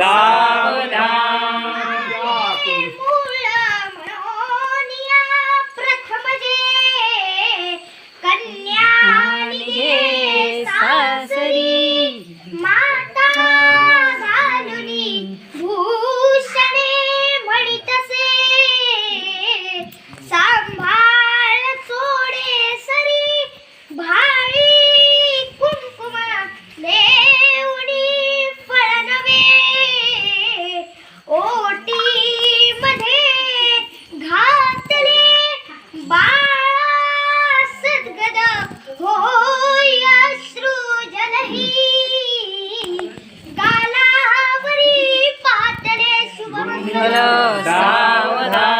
सावधान सावधान.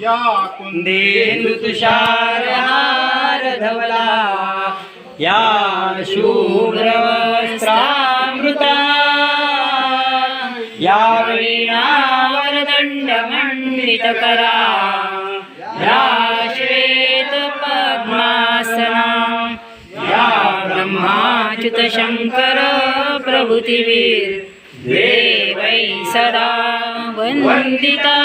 या कुंदी देनु तुषार हार धवला. या शुभ्र वस्त्रामृता. या वीणावर दंड मंडित करा. या श्वेत पद्मासना. या ब्रह्माच्युत शंकर प्रभृतीवीर देवै सदा वन्दिता।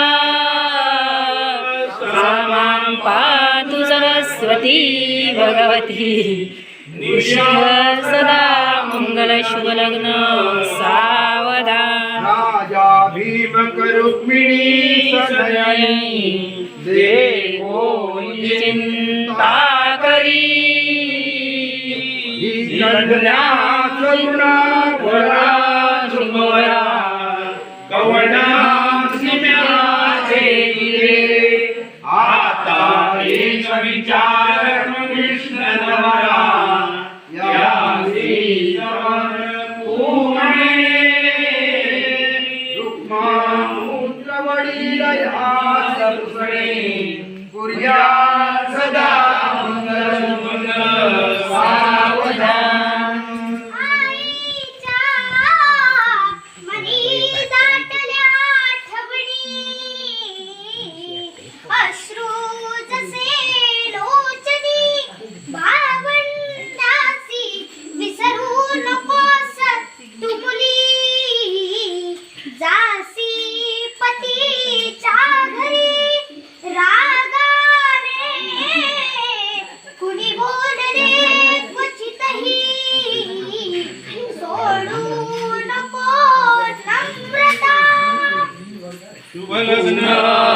मां पातु सरस्वती भगवती। शुभ सदा मङ्गलशुभलग्न सावधान। राजा भीमक रुक्मिणी सदयी देवो चिंता करी। कन्या करुणा Yeah. Krishna